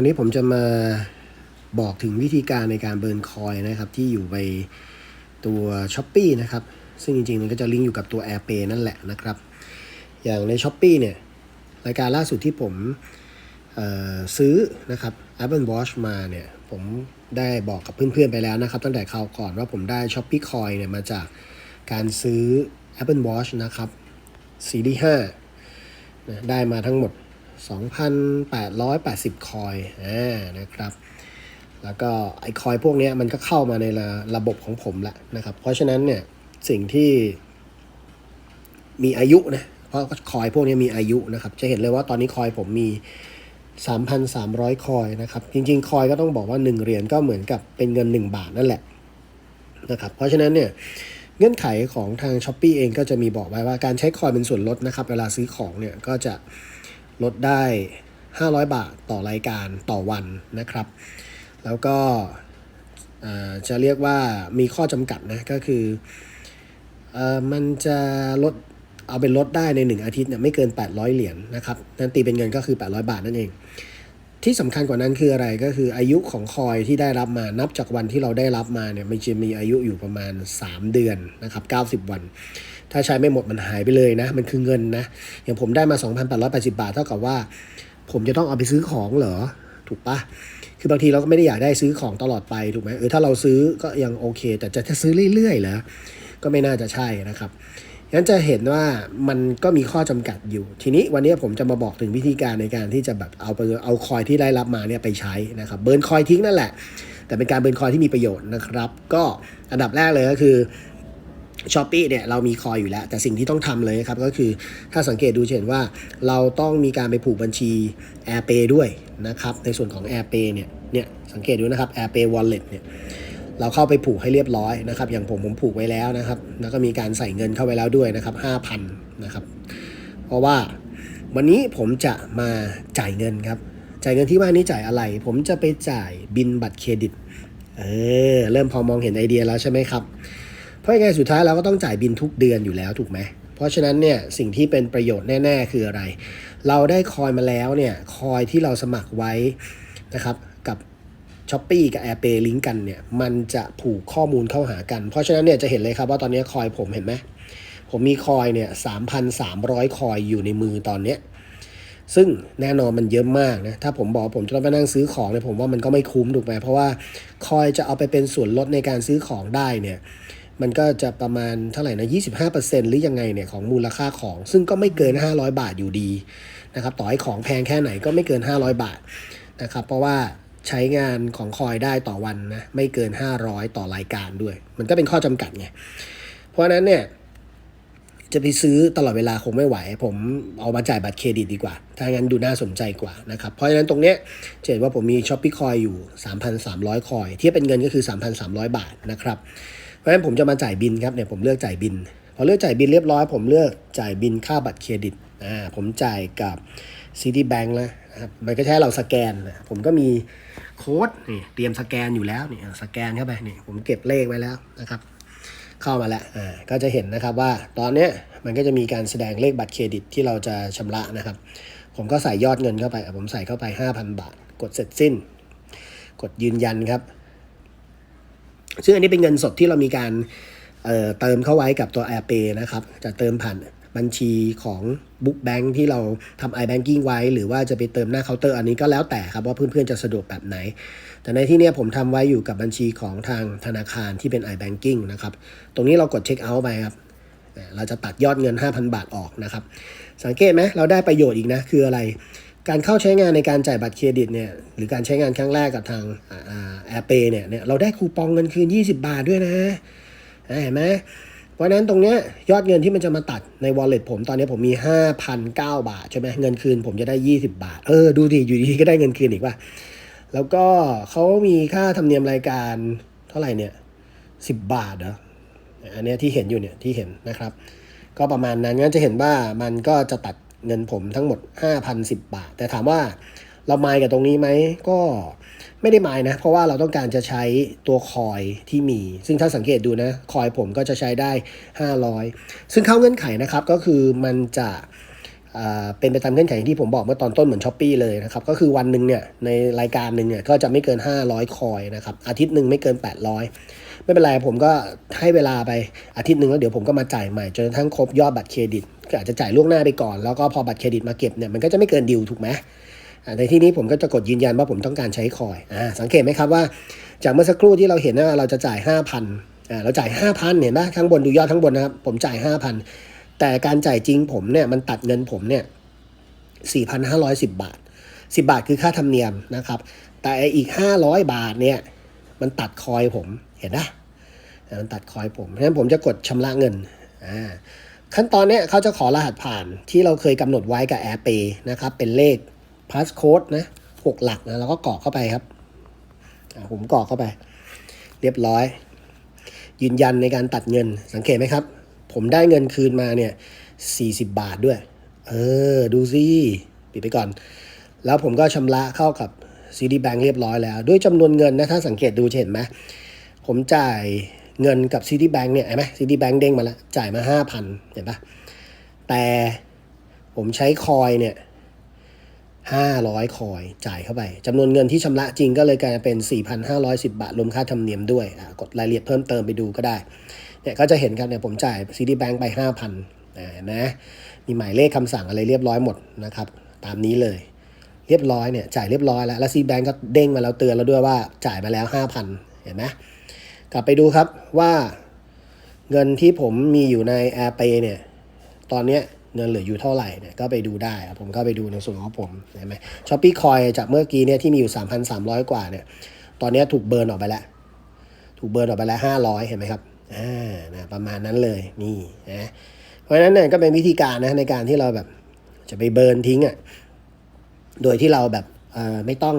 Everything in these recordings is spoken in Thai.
วันนี้ผมจะมาบอกถึงวิธีการในการเบิร์นคอยนะครับที่อยู่ในตัว s h อ p e e นะครับ ซึ่งจริงๆมันก็จะลิงก์อยู่กับตัว AirPay นั่นแหละนะครับ อย่างใน s h อ p e e เนี่ยรายการล่าสุดที่ผมซื้อนะครับ Apple Watch มาเนี่ยผมได้บอกกับเพื่อนๆไปแล้วนะครับ ตั้งแต่คราวก่อนว่าผมได้ s h อ p e e Coin เนี่ยมาจากการซื้อ Apple Watch นะครับ Series 5ได้มาทั้งหมด 2,880 คอยอ่านะครับ แล้วก็ไอคอยพวกนี้มันก็เข้ามาในระระบบของผมละนะครับ เพราะฉะนั้นเนี่ยสิ่งที่มีอายุนะ เพราะคอยพวกนี้มีอายุนะครับ จะเห็นเลยว่าตอนนี้คอยผมมี 3,300 คอยนะครับ จริงๆ คอยก็ต้องบอกว่า 1 เหรียญก็เหมือนกับเป็นเงิน 1 บาทนั่นแหละนะครับ เพราะฉะนั้นเนี่ยเงื่อนไขของทาง s h อ p e e เองก็จะมีบอกไว้ว่าการใช้คอยเป็นส่วนลดนะครับ เวลาซื้อของเนี่ยก็จะ ลดได้ 500 บาทต่อรายการต่อวันนะครับ แล้วก็จะเรียกว่ามีข้อจำกัดนะก็คืออมันจะลดเอาเป็นลดได้ใน 1 อาทิตย์เนี่ยไม่เกิน 800 เหรียญนะครับนั่นตีเป็นเงินก็คือ 800 บาทนั่นเอง ที่สำคัญกว่านั้นคืออะไรก็คืออายุของคอยที่ได้รับมานับจากวันที่เราได้รับมาเนี่ยมันจะมีอายุอยู่ประมาณ 3 เดือนนะครับ90 วัน ถ้าใช้ไม่หมดมันหายไปเลยนะ มันคือเงินนะ อย่างผมได้มา 2,880 บาท เท่ากับว่า ผมจะต้องเอาไปซื้อของเหรอ ถูกปะคือบางทีเราก็ไม่ได้อยากได้ซื้อของตลอดไปถูกไหมเออถ้าเราซื้อก็ยังโอเค แต่จะซื้อเรื่อยๆเหรอ ก็ไม่น่าจะใช่นะครับงั้นจะเห็นว่ามันก็มีข้อจำกัดอยู่ ทีนี้วันนี้ผมจะมาบอกถึงวิธีการในการที่จะแบบเอาไปเอาคอยที่ได้รับมาเนี่ยไปใช้นะครับเบิร์นคอยทิ้งนั่นแหละ แต่เป็นการเบิร์นคอยที่มีประโยชน์นะครับ ก็อันดับแรกเลยก็คือ ช้อปปี้เนี่ยเรามีคอยอยู่แล้ว แต่สิ่งที่ต้องทำเลยครับก็คือถ้าสังเกตดูจะเห็นว่าเราต้องมีการไปผูกบัญชี AirPay ด้วยนะครับ ในส่วนของ AirPay เนี่ยเนี่ยสังเกตดูนะครับ AirPay Wallet เนี่ยเราเข้าไปผูกให้เรียบร้อยนะครับ อย่างผมผมผูกไว้แล้วนะครับ แล้วก็มีการใส่เงินเข้าไปแล้วด้วยนะครับ5,000นะครับ เพราะว่าวันนี้ผมจะมาจ่ายเงินครับ จ่ายเงินที่ว่านี้จ่ายอะไร ผมจะไปจ่ายบินบัตรเครดิต เออ เริ่มพอมองเห็นไอเดียแล้วใช่ไหมครับ เพราะยังไงสุดท้ายเราก็ต้องจ่ายบินทุกเดือนอยู่แล้วถูกไหมเพราะฉะนั้นเนี่ยสิ่งที่เป็นประโยชน์แน่ ๆ คืออะไร เราได้คอยมาแล้วเนี่ยคอยที่เราสมัครไว้นะครับกับ s h อ p e e กับ AirPay ลิงก์กันเนี่ยมันจะผูกข้อมูลเข้าหากัน เพราะฉะนั้นเนี่ยจะเห็นเลยครับว่าตอนนี้คอยผมเห็นไหมผมมีคอยเนี่ย3,300 คอยอยู่ในมือตอนเนี้ยซึ่งแน่นอนมันเยอะมากนะ ถ้าผมบอกผมจะต้องไปนั่งซื้อของเนี่ยผมว่ามันก็ไม่คุ้มถูกไหมเพราะว่าคอยจะเอาไปเป็นส่วนลดในการซื้อของได้เนี่ย มันก็จะประมาณเท่าไหร่นะ25%หรือยังไงเนี่ยของมูลค่าของ ซึ่งก็ไม่เกิน 500 บาทอยู่ดีนะครับต่อให้ของแพงแค่ไหนก็ไม่เกิน 500 บาทนะครับเพราะว่าใช้งานของคอยได้ต่อวันนะไม่เกิน 500 ต่อรายการด้วย มันก็เป็นข้อจำกัดไงเพราะฉะนั้นเนี่ยจะไปซื้อตลอดเวลาคงไม่ไหว ผมเอามาจ่ายบัตรเครดิตดีกว่า ถ้างั้นดูน่าสนใจกว่านะครับ เพราะฉะนั้นตรงเนี้ยจะเห็นว่าผมมีช้อปปี้คอยอยู่ 3,300 คอย เทียบเป็นเงินก็คือ 3,300 บาทนะครับเพ ราะฉะนั้นผมจะมาจ่ายบินครับเนี่ยผมเลือกจ่ายบินพอเลือกจ่ายบินเรียบร้อย ผมเลือกจ่ายบินค่าบัตรเครดิตอ่าผมจ่ายกับ Citibank แล้วนะครับมันก็ใช้เราสแกนนะผมก็มีโค้ดนี่เตรียมสแกนอยู่แล้วนี่สแกนเข้าไปนี่ผมเก็บเลขไว้แล้วนะครับ เข้ามาแล้วอ่าก็จะเห็นนะครับว่าตอนเนี้ยมันก็จะมีการแสดงเลขบัตรเครดิตที่เราจะชำระนะครับ ผมก็ใส่ยอดเงินเข้าไป ผมใส่เข้าไป 5,000 บาท กดเสร็จสิ้น กดยืนยันครับ ซึ่งอันนี้เป็นเงินสดที่เรามีการเเติมเข้าไว้กับตัว AirPay นะครับ จะเติมผ่านบัญชีของ Book Bank ที่เราทำ iBanking ไว้ หรือว่าจะไปเติมหน้าเคาน์เตอร์อันนี้ก็แล้วแต่ครับว่าเพื่อนๆจะสะดวกแบบไหน แต่ในที่นี้ผมทำไว้อยู่กับบัญชีของทางธนาคารที่เป็น iBanking นะครับ ตรงนี้เรากดเช็คเอาท์ไปครับ เราจะตัดยอดเงิน 5,000 บาทออกนะครับ สังเกตไหมเราได้ประโยชน์อีกนะ คืออะไร การเข้าใช้งานในการจ่ายบัตรเครดิตเนี่ยหรือการใช้งานครั้งแรกกับทางแอร์เปเนี่ยเนี่ยเราได้คูปองเงินคืน 20 บาทด้วยนะเห็นไหมเพราะนั้นตรงเนี้ยยอดเงินที่มันจะมาตัดใน wallet ผมตอนนี้ผมมี 5,009 บาทใช่ไหมเงินคืนผมจะได้ 20 บาท เออดูดิอยู่ดีก็ได้เงินคืนอีกว่า แล้วก็เขามีค่าธรรมเนียมรายการเท่าไหร่เนี่ย 10 บาทเหรออันนี้ที่เห็นอยู่เนี่ยที่เห็นนะครับ ก็ประมาณนั้นงั้นจะเห็นว่ามันก็จะตัด เงินผมทั้งหมด 5,010 บาท แต่ถามว่าเราไมายกับตรงนี้ไหมก็ไม่ได้ไมายนะ เพราะว่าเราต้องการจะใช้ตัวคอยที่มี ซึ่งถ้าสังเกตดูนะ คอยผมก็จะใช้ได้ 500 ซึ่งเข้าเงื่อนไขนะครับก็คือมันจะเป็นไปตามเงื่อนไขที่ผมบอกเมื่อตอนต้นเหมือนช้อปปีเลยนะครับ ก็คือวันหนึ่งเนี่ยในรายการหนึ่งเนี่ยก็จะไม่เกิน 500 คอยนะครับ อาทิตย์หนึ่งไม่เกิน 800 ไม่เป็นไรผมก็ให้เวลาไปอาทิตย์หนึ่งแล้วเดี๋ยวผมก็มาจ่ายใหม่จนกระทั่งครบยอดบัตรเครดิต ก็อาจจะจ่ายล่วงหน้าไปก่อน แล้วก็พอบัตรเครดิตมาเก็บเนี่ยมันก็จะไม่เกินดิวถูกไหมในที่นี้ผมก็จะกดยืนยันว่าผมต้องการใช้คอยอสังเกตไหมครับว่า จากเมื่อสักครู่ที่เราเห็นว่าเราจะจ่าย 5,000อ่าเราจ่าย 5,000เห็นไหมข้างบนดูยอดข้างบนนะครับผมจ่าย 5,000 แต่การจ่ายจริงผมเนี่ยมันตัดเงินผมเนี่ย4,510 บาท 10 บาทคือค่าธรรมเนียมนะครับ แต่อ้อีก 500 บาทเนี่ยมันตัดคอยผมเห็นนะอ่ามันตัดคอยผมเพราะฉะนั้นผมจะกดชำระเงินอ่า ขั้นตอนเนี้ยเขาจะขอรหัสผ่านที่เราเคยกำหนดไว้กับ AirPay นะครับ เป็นเลข passcode นะหกหลักนะแล้วก็กรอกเข้าไปครับผมกรอกเข้าไป เรียบร้อย ยืนยันในการตัดเงินสังเกตไหมครับ ผมได้เงินคืนมาเนี่ย40 บาทด้วย เออ ดูสิปิดไปก่อน แล้วผมก็ชำระเข้ากับ CD Bank เรียบร้อยแล้ว ด้วยจำนวนเงินนะ ถ้าสังเกตดูเห็นไหมผมจ่าย เงินกับ CD Bank เนี่ยเห็นไหม CD Bank เด้งมาแล้ว จ่ายมา5,000เห็นปะแต่ผมใช้คอยเนี่ย500คอยจ่ายเข้าไปจำนวนเงินที่ชำระจริงก็เลยกลายเป็น 4,510 บาท รวมค่าธรรมเนียมด้วย กดรายละเอียดเพิ่มเติมไปดูก็ได้ เนี่ยก็จะเห็นครับเนี่ยผมจ่าย CD Bank ไป 5,000อ่านะ มีหมายเลขคำสั่งอะไรเรียบร้อยหมดนะครับ ตามนี้เลย เรียบร้อยเนี่ยจ่ายเรียบร้อยแล้ว แล้วซีแบงก็เด้งมาแล้วเตือนแล้วด้วยว่าจ่ายมาแล้ว 5,000 เห็นไหม กลับไปดูครับว่าเงินที่ผมมีอยู่ใน AirPay เนี่ย ตอนเนี้ยเงินเหลืออยู่เท่าไหร่เนี่ยก็ไปดูได้ครับผมก็ไปดูในส่วนของผมเห็นไหมช้อปปี้คอยจากเมื่อกี้เนี่ยที่มีอยู่ 3,300 กว่าเนี่ย ตอนนี้ถูกเบิร์นออกไปแล้ว ถูกเบิร์นออกไปแล้ว 500 เห็นไหมครับอ่านะประมาณนั้นเลยนี่นะเพราะฉะนั้นเนี่ยก็เป็นวิธีการนะในการที่เราแบบจะไปเบิร์นทิ้งอะโดยที่เราแบบไม่ต้อง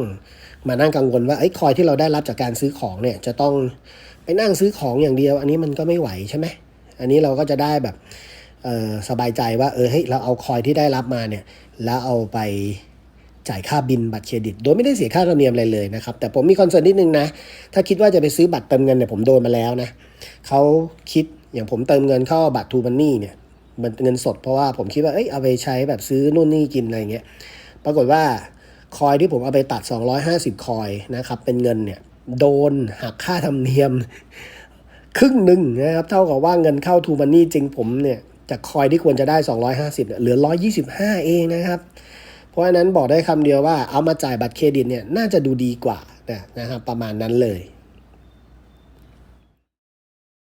มานั่งกังวลว่าไอ้คอยที่เราได้รับจากการซื้อของเนี่ยจะต้อง ไปนั่งซื้อของอย่างเดียว อันนี้มันก็ไม่ไหวใช่ไหมอันนี้เราก็จะได้แบบสบายใจว่าเออเฮ้ยเราเอาคอยที่ได้รับมาเนี่ยแล้วเอาไปจ่ายค่าบินบัตรเครดิต โดยไม่ได้เสียค่าธรรมเนียมอะไรเลยนะครับ แต่ผมมีคอนเซิร์นนิดนึงนะ ถ้าคิดว่าจะไปซื้อบัตรเติมเงินเนี่ยผมโดนมาแล้วนะเขาคิดอย่างผมเติมเงินเข้าบัตรทูบันนี่เนี่ยมันเงินสดเพราะว่าผมคิดว่าเอ้ยเอาไปใช้แบบซื้อนู่นนี่กินอะไรเงี้ยปรากฏว่าคอยที่ผมเอาไปตัด 250 คอยนะครับเป็นเงินเนี่ย โดนหักค่าธรรมเนียม ครึ่งหนึ่งนะครับ เท่ากับว่าเงินเข้าทูมันนี่จริงผมเนี่ยจากคอยที่ควรจะได้ 250เนี่ยเหลือ 125 เองนะครับ เพราะฉะนั้นบอกได้คำเดียวว่าเอามาจ่ายบัตรเครดิตเนี่ยน่าจะดูดีกว่านะนะครับประมาณนั้นเลย